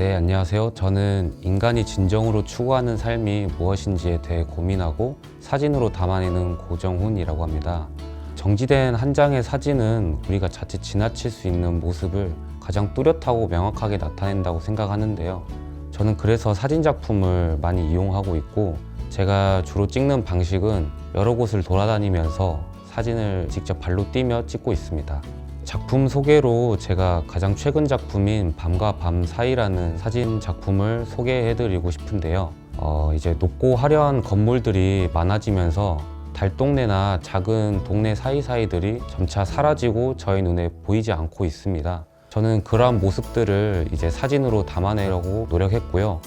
안녕하세요. 저는 인간이 진정으로 추구하는 삶이 무엇인지에 대해 고민하고 사진으로 담아내는 고정훈이라고 합니다. 정지된 한 장의 사진은 우리가 자칫 지나칠 수 있는 모습을 가장 뚜렷하고 명확하게 나타낸다고 생각하는데요. 저는 그래서 사진 작품을 많이 이용하고 있고 제가 주로 찍는 방식은 여러 곳을 돌아다니면서 사진을 직접 발로 뛰며 찍고 있습니다. 작품 소개로 제가 가장 최근 작품인 밤과 밤 사이라는 사진 작품을 소개해드리고 싶은데요. 어, 이제 높고 화려한 건물들이 많아지면서 달동네나 작은 동네 사이사이들이 점차 사라지고 저희 눈에 보이지 않고 있습니다. 저는 그러한 모습들을 이제 사진으로 담아내려고 노력했고요.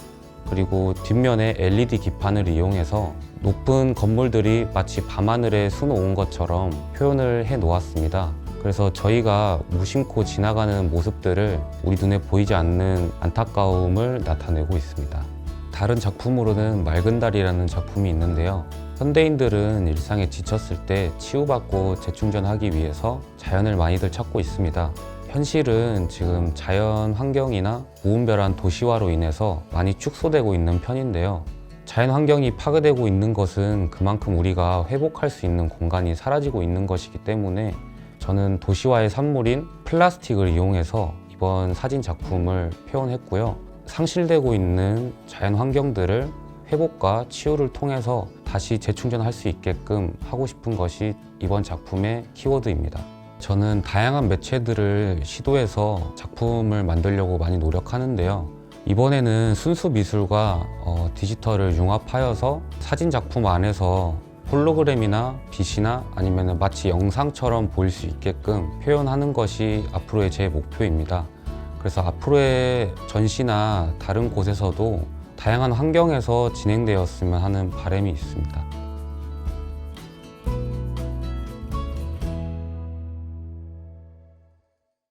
그리고 뒷면에 LED 기판을 이용해서 높은 건물들이 마치 밤하늘에 수놓은 것처럼 표현을 해 놓았습니다. 그래서 저희가 무심코 지나가는 모습들을 우리 눈에 보이지 않는 안타까움을 나타내고 있습니다. 다른 작품으로는 맑은 달이라는 작품이 있는데요. 현대인들은 일상에 지쳤을 때 치유받고 재충전하기 위해서 자연을 많이들 찾고 있습니다. 현실은 지금 자연 환경이나 무분별한 도시화로 인해서 많이 축소되고 있는 편인데요. 자연 환경이 파괴되고 있는 것은 그만큼 우리가 회복할 수 있는 공간이 사라지고 있는 것이기 때문에 저는 도시화의 산물인 플라스틱을 이용해서 이번 사진 작품을 표현했고요. 상실되고 있는 자연 환경들을 회복과 치유를 통해서 다시 재충전할 수 있게끔 하고 싶은 것이 이번 작품의 키워드입니다. 저는 다양한 매체들을 시도해서 작품을 만들려고 많이 노력하는데요. 이번에는 순수 미술과 어, 디지털을 융합하여서 사진 작품 안에서 홀로그램이나 빛이나 아니면 마치 영상처럼 보일 수 있게끔 표현하는 것이 앞으로의 제 목표입니다. 그래서 앞으로의 전시나 다른 곳에서도 다양한 환경에서 진행되었으면 하는 바람이 있습니다.